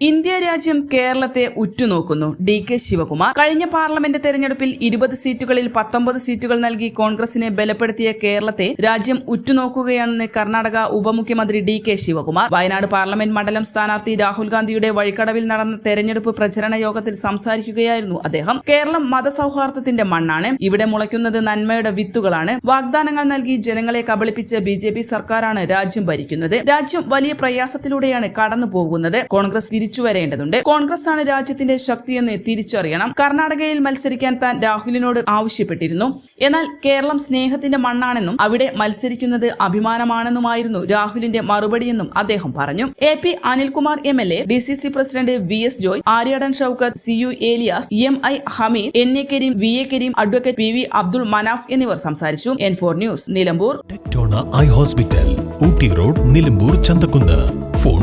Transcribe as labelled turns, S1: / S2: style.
S1: India രാജ്യം കേരളത്തെ ഉറ്റുനോക്കുന്നു. D K Shivakumar. കഴിഞ്ഞ പാർലമെന്റ് തെരഞ്ഞെടുപ്പിൽ ഇരുപത് സീറ്റുകളിൽ പത്തൊമ്പത് സീറ്റുകൾ നൽകി കോൺഗ്രസിനെ ബലപ്പെടുത്തിയ കേരളത്തെ രാജ്യം ഉറ്റുനോക്കുകയാണെന്ന് കർണാടക ഉപമുഖ്യമന്ത്രി D K Shivakumar. Wayanad parliament മണ്ഡലം സ്ഥാനാർത്ഥി രാഹുൽ ഗാന്ധിയുടെ വഴിക്കടവിൽ നടന്ന തെരഞ്ഞെടുപ്പ് പ്രചരണ യോഗത്തിൽ സംസാരിക്കുകയായിരുന്നു അദ്ദേഹം. കേരളം മതസൗഹാർദ്ദത്തിന്റെ മണ്ണാണ്. ഇവിടെ മുളയ്ക്കുന്നത് നന്മയുടെ വിത്തുകളാണ്. വാഗ്ദാനങ്ങൾ നൽകി ജനങ്ങളെ കബളിപ്പിച്ച ബി സർക്കാരാണ് രാജ്യം ഭരിക്കുന്നത്. രാജ്യം വലിയ പ്രയാസത്തിലൂടെയാണ് കടന്നു പോകുന്നത് കോൺഗ്രസ് തിരിച്ചു വരേണ്ടതുണ്ട് കോൺഗ്രസ് ആണ് രാജ്യത്തിന്റെ ശക്തിയെന്ന് തിരിച്ചറിയണം. കർണാടകയിൽ മത്സരിക്കാൻ താൻ രാഹുലിനോട് ആവശ്യപ്പെട്ടിരുന്നു. എന്നാൽ കേരളം സ്നേഹത്തിന്റെ മണ്ണാണെന്നും അവിടെ മത്സരിക്കുന്നത് അഭിമാനമാണെന്നുമായിരുന്നു രാഹുലിന്റെ മറുപടിയെന്നും അദ്ദേഹം പറഞ്ഞു. A P Anilkumar M L A D C C president V S Joy Aryadan Shoukath C U Elias M I Hameed N A Kareem V A Kareem advocate P V Abdul Manaf എന്നിവർ സംസാരിച്ചു. N four news Nilambur.
S2: Eye hospital Ooty road Nilambur Chanthakkunnu. Phone